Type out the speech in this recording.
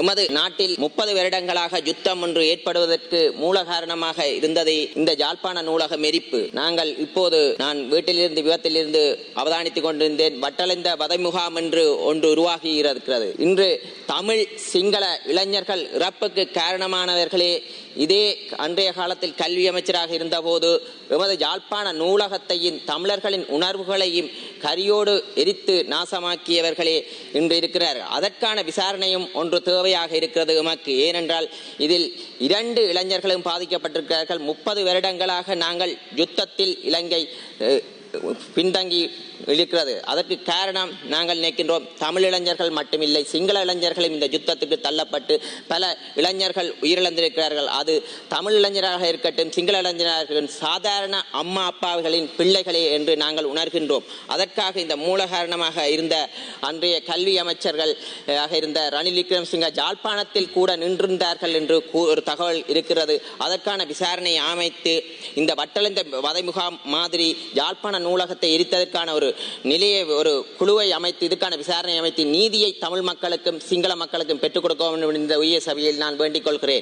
எமது நாட்டில் முப்பது வருடங்களாக யுத்தம் ஒன்று ஏற்படுவதற்கு மூல காரணமாக இருந்ததை இந்த ஜாழ்ப்பாண நூலகம் எரிப்பு. நாங்கள் இப்போது நான் வீட்டிலிருந்து விபத்திலிருந்து அவதானித்துக் கொண்டிருந்தேன். வட்டலிந்த வதை முகாம் என்று ஒன்று உருவாகி இருக்கிறது இன்று தமிழ் சிங்கள இளைஞர்கள் இறப்புக்கு காரணமானவர்களே இதே அன்றைய காலத்தில் கல்வி அமைச்சராக இருந்தபோது எமது யாழ்ப்பாண நூலகத்தையும் தமிழர்களின் உணர்வுகளையும் கரியோடு எரித்து நாசமாக்கியவர்களே இன்று இருக்கிறார் அதற்கான விசாரணையும் ஒன்று தேவையாக இருக்கிறது எமக்கு ஏனென்றால் இதில் இரண்டு இளைஞர்களும் பாதிக்கப்பட்டிருக்கிறார்கள். முப்பது வருடங்களாக நாங்கள் யுத்தத்தில் இலங்கை பின்தங்கி இருக்கிறது. அதற்கு காரணம் நாங்கள் நினைக்கின்றோம் தமிழ் இளைஞர்கள் மட்டுமில்லை சிங்கள இளைஞர்களும் இந்த யுத்தத்துக்கு தள்ளப்பட்டு பல இளைஞர்கள் உயிரிழந்திருக்கிறார்கள். அது தமிழ் இளைஞராக இருக்கட்டும் சிங்கள இளைஞராக இருக்கட்டும் சாதாரண அம்மா அப்பாவுகளின் பிள்ளைகளே என்று நாங்கள் உணர்கின்றோம். அதற்காக இந்த மூல காரணமாக இருந்த அன்றைய கல்வி அமைச்சர்கள் ஆக இருந்த ரணில் விக்ரம்சிங்க ஜாழ்ப்பாணத்தில் கூட நின்றிருந்தார்கள் என்று ஒரு தகவல் இருக்கிறது. அதற்கான விசாரணையை அமைத்து இந்த வட்டளைந்த வதை முகாம் மாதிரி யாழ்ப்பாண நூலகத்தை எரித்ததற்கான ஒரு நிலையை ஒரு குழுவை அமைத்து இதுக்கான விசாரணை அமைத்து நீதியை தமிழ் மக்களுக்கும் சிங்கள மக்களுக்கும் பெற்றுக் கொடுக்க வேண்டும் என்ற உயர் சபையில் நான் வேண்டிக் கொள்கிறேன்.